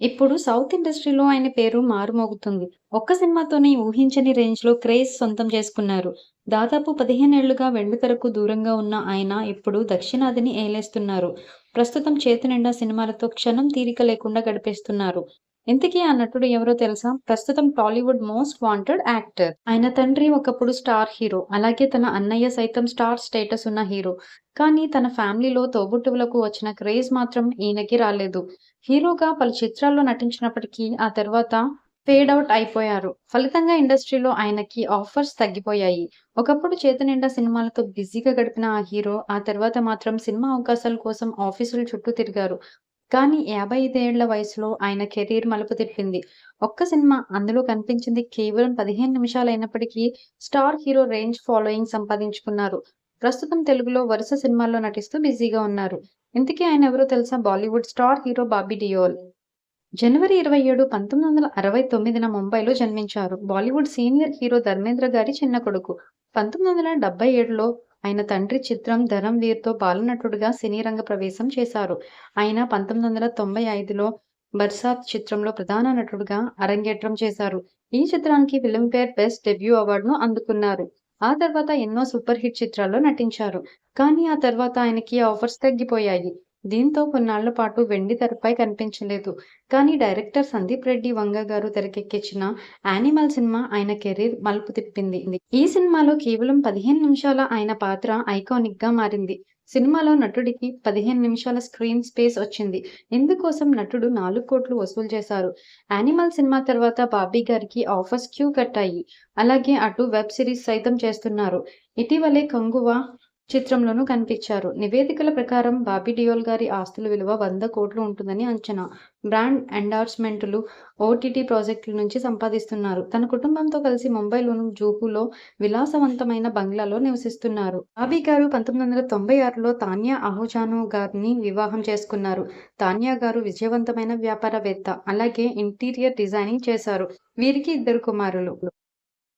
ఇప్పుడు సౌత్ ఇండస్ట్రీలో ఆయన పేరు మారుమోగుతుంది. ఒక్క సినిమాతోనే ఊహించని రేంజ్‌లో క్రేజ్ సొంతం చేసుకున్నారు. దాదాపు 15 ఏళ్ళుగా వెండితెరకు దూరంగా ఉన్న ఆయన ఇప్పుడు దక్షిణాదిని ఏలేస్తున్నారు. ప్రస్తుతం చేతినిండా సినిమాలతో క్షణం తీరిక లేకుండా గడిపేస్తున్నారు. ఇంతకీ ఆ నటుడు ఎవరో తెలుసా? ప్రస్తుతం టాలీవుడ్ మోస్ట్ వాంటెడ్ యాక్టర్. ఆయన తండ్రి ఒకప్పుడు స్టార్ హీరో. అలాగే తన అన్నయ్య సైతం స్టార్ స్టేటస్ ఉన్న హీరో. కానీ తన ఫ్యామిలీలో తోబుట్టువులకు వచ్చిన క్రేజ్ మాత్రం ఈయనకి రాలేదు. హీరోగా పలు చిత్రాల్లో నటించినప్పటికీ ఆ తర్వాత ఫేడ్ అవుట్ అయిపోయారు. ఫలితంగా ఇండస్ట్రీలో ఆయనకి ఆఫర్స్ తగ్గిపోయాయి. ఒకప్పుడు చేతనిండా సినిమాలతో బిజీగా గడిపిన ఆ హీరో ఆ తర్వాత మాత్రం సినిమా అవకాశాల కోసం ఆఫీసుల చుట్టూ తిరిగారు. కానీ 55 ఏళ్ళ వయసులో ఆయన కెరీర్ మలుపు తిప్పింది. ఒక్క సినిమా, అందులో కనిపించింది కేవలం పదిహేను నిమిషాలు అయినప్పటికీ స్టార్ హీరో రేంజ్ ఫాలోయింగ్ సంపాదించుకున్నారు. ప్రస్తుతం తెలుగులో వరుస సినిమాల్లో నటిస్తూ బిజీగా ఉన్నారు. ఇంతకీ ఆయనెవరో తెలుసా? Bollywood star hero Bobby Deol. జనవరి 27, 1969న ముంబైలో జన్మించారు. బాలీవుడ్ సీనియర్ హీరో ధర్మేంద్ర గారి చిన్న కొడుకు. 1977లో ఆయన తండ్రి చిత్రం 'ధరమ్‌వీర్'తో బాలనటుడిగా సినీ రంగ ప్రవేశం చేశారు. ఆయన 1995లో 'బర్సాత్' చిత్రంలో ప్రధాన నటుడిగా అరంగేట్రం చేశారు. ఈ చిత్రానికి ఫిల్మ్‌ఫేర్ బెస్ట్ డెబ్యూ అవార్డును అందుకున్నారు. ఆ తర్వాత ఎన్నో సూపర్ హిట్ చిత్రాల్లో నటించారు. కానీ ఆ తర్వాత ఆయనకి ఆఫర్స్ తగ్గిపోయాయి. దీంతో కొన్నాళ్ళ పాటు వెండి తెరపై కనిపించలేదు. కానీ డైరెక్టర్ సందీప్ రెడ్డి వంగ గారు తెరకెక్కించిన 'యానిమల్' సినిమా ఆయన కెరీర్ మలుపు తిప్పింది. ఈ సినిమాలో కేవలం 15 నిమిషాల ఆయన పాత్ర ఐకానిక్గా మారింది. సినిమాలో నటుడికి 15 నిమిషాల స్క్రీన్ స్పేస్ వచ్చింది. ఇందుకోసం నటుడు నాలుగు కోట్లు వసూలు చేశారు. 'యానిమల్' సినిమా తర్వాత బాబీ గారికి ఆఫర్స్ క్యూ కట్టాయి. అలాగే అటు వెబ్ సిరీస్ సైతం చేస్తున్నారు. ఇటీవలే కంగువా చిత్రంలోనూ కనిపించారు. నివేదికల ప్రకారం బాబీ డియోల్ గారి ఆస్తుల విలువ వంద కోట్లు ఉంటుందని అంచనా. బ్రాండ్ ఎండార్స్మెంట్లు ఓటీటీ ప్రాజెక్టుల నుంచి సంపాదిస్తున్నారు. తన కుటుంబంతో కలిసి ముంబైలోని జూహులో విలాసవంతమైన బంగ్లాలో నివసిస్తున్నారు. బాబీ గారు 1996లో తాన్యా అహుజాను గారిని వివాహం చేసుకున్నారు. తాన్యా గారు విజయవంతమైన వ్యాపారవేత్త. అలాగే ఇంటీరియర్ డిజైనింగ్ చేశారు. వీరికి ఇద్దరు కుమారులు.